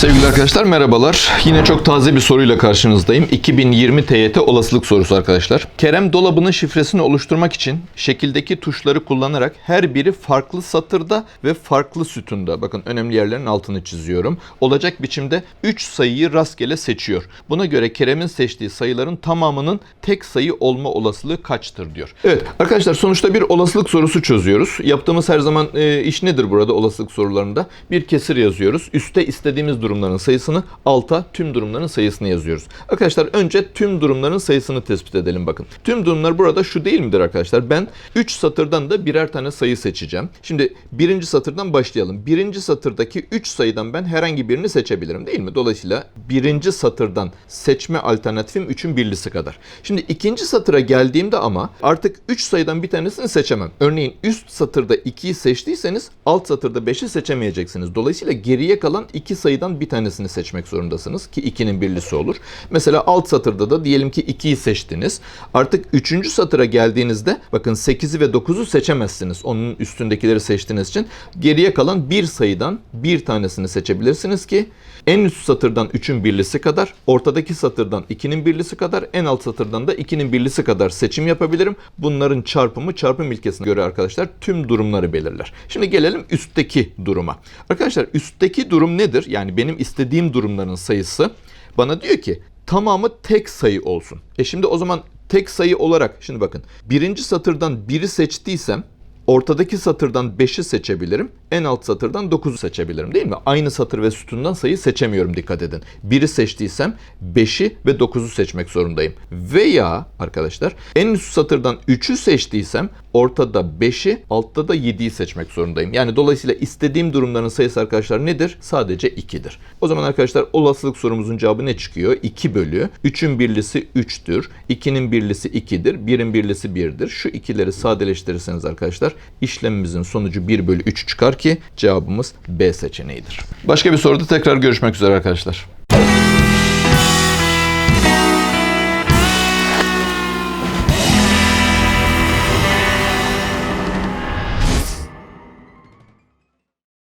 Sevgili arkadaşlar merhabalar. Yine çok taze bir soruyla karşınızdayım. 2020 TYT olasılık sorusu arkadaşlar. Kerem dolabının şifresini oluşturmak için şekildeki tuşları kullanarak her biri farklı satırda ve farklı sütunda. Bakın önemli yerlerin altını çiziyorum. Olacak biçimde 3 sayıyı rastgele seçiyor. Buna göre Kerem'in seçtiği sayıların tamamının tek sayı olma olasılığı kaçtır diyor. Evet arkadaşlar sonuçta bir olasılık sorusu çözüyoruz. Yaptığımız her zaman e, iş nedir burada olasılık sorularında? Bir kesir yazıyoruz. Üste istediğimiz durumların sayısını, alta tüm durumların sayısını yazıyoruz. Arkadaşlar önce tüm durumların sayısını tespit edelim bakın. Tüm durumlar burada şu değil midir arkadaşlar? Ben 3 satırdan da birer tane sayı seçeceğim. Şimdi birinci satırdan başlayalım. Birinci satırdaki 3 sayıdan ben herhangi birini seçebilirim değil mi? Dolayısıyla birinci satırdan seçme alternatifim 3'ün birlisi kadar. Şimdi ikinci satıra geldiğimde ama artık 3 sayıdan bir tanesini seçemem. Örneğin üst satırda 2'yi seçtiyseniz alt satırda 5'i seçemeyeceksiniz. Dolayısıyla geriye kalan 2 sayıdan bir tanesini seçmek zorundasınız ki 2'nin birlisi olur. Mesela alt satırda da diyelim ki 2'yi seçtiniz. Artık 3. satıra geldiğinizde bakın 8'i ve 9'u seçemezsiniz. Onun üstündekileri seçtiğiniz için geriye kalan bir sayıdan bir tanesini seçebilirsiniz ki en üst satırdan 3'ün birlisi kadar, ortadaki satırdan 2'nin birlisi kadar, en alt satırdan da 2'nin birlisi kadar seçim yapabilirim. Bunların çarpımı çarpım ilkesine göre arkadaşlar tüm durumları belirler. Şimdi gelelim üstteki duruma. Arkadaşlar üstteki durum nedir? Yani benim istediğim durumların sayısı bana diyor ki tamamı tek sayı olsun. E şimdi o zaman tek sayı olarak şimdi bakın birinci satırdan biri seçtiysem ortadaki satırdan 5'i seçebilirim. En alt satırdan 9'u seçebilirim değil mi? Aynı satır ve sütundan sayı seçemiyorum dikkat edin. Biri seçtiysem 5'i ve 9'u seçmek zorundayım. Veya arkadaşlar en üst satırdan 3'ü seçtiysem ortada 5'i altta da 7'yi seçmek zorundayım. Yani dolayısıyla istediğim durumların sayısı arkadaşlar nedir? Sadece 2'dir. O zaman arkadaşlar olasılık sorumuzun cevabı ne çıkıyor? 2 bölü 3'ün birlisi 3'tür. 2'nin birlisi 2'dir. 1'in birlisi 1'dir. Şu ikileri sadeleştirirseniz arkadaşlar işlemimizin sonucu 1 bölü 3 çıkar ki cevabımız B seçeneğidir. Başka bir soruda tekrar görüşmek üzere arkadaşlar.